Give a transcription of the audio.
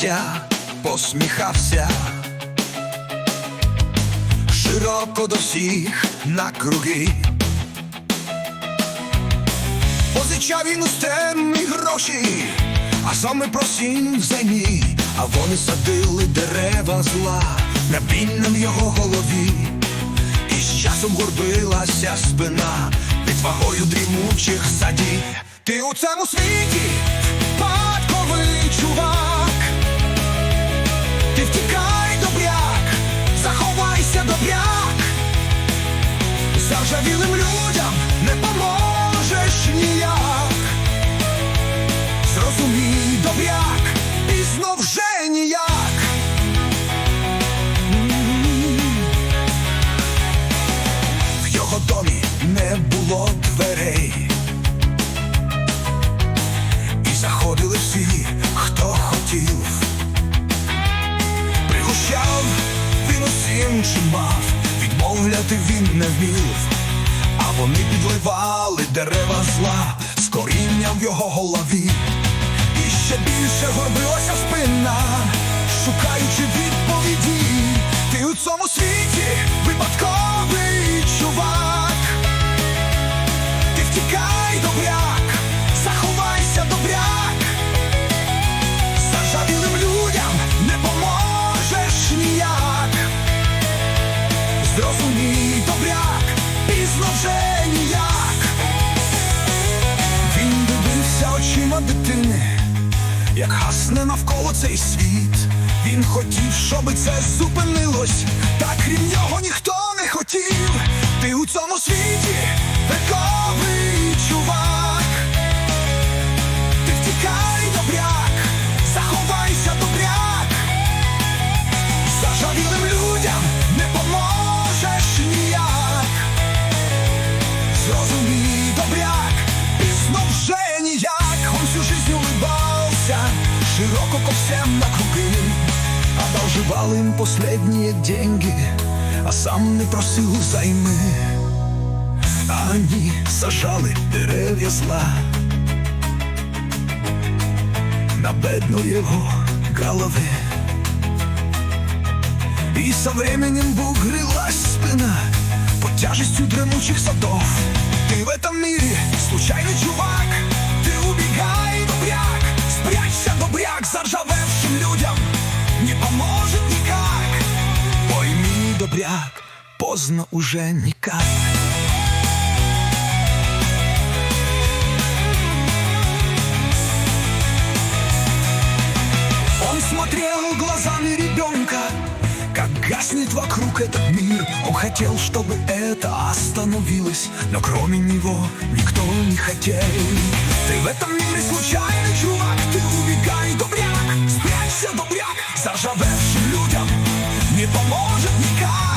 життя посміхався, широко до всіх на круги. Позичав він у стемні гроші, а саме просім в займі, а вони садили дерева зла на біннем його голові, і з часом горбилася спина під вагою дрімучих садів. Ти у цьому світі він мав, відмовляти він не вмів, а вони підливали дерева зла з корінням в його голові. І ще більше горбилася спина, шукаючи відповіді. Ти у цьому світі випадковий Зрозумій, добряк, пізно вже ніяк. Він дивився очима дитини, як гасне навколо цей світ. Він хотів, щоби це зупинилось, та крім нього ніхто не хотів. Ти у цьому світі вековий широко ко всем на круги. Одолживал им последние деньги, а сам не просил займи. А они сажали дерев'я зла на бедно его головы. И со временем бугрилась спина Под тяжестью дремучих садов Ты в этом мире случайный Не поможет никак Пойми, добряк, поздно уже никак Он смотрел глазами ребенка, как гаснет вокруг этот мир. Он хотел, чтобы это остановилось, но кроме него никто не хотел. Ты в этом мире случайный чувак, ты не поможет никак.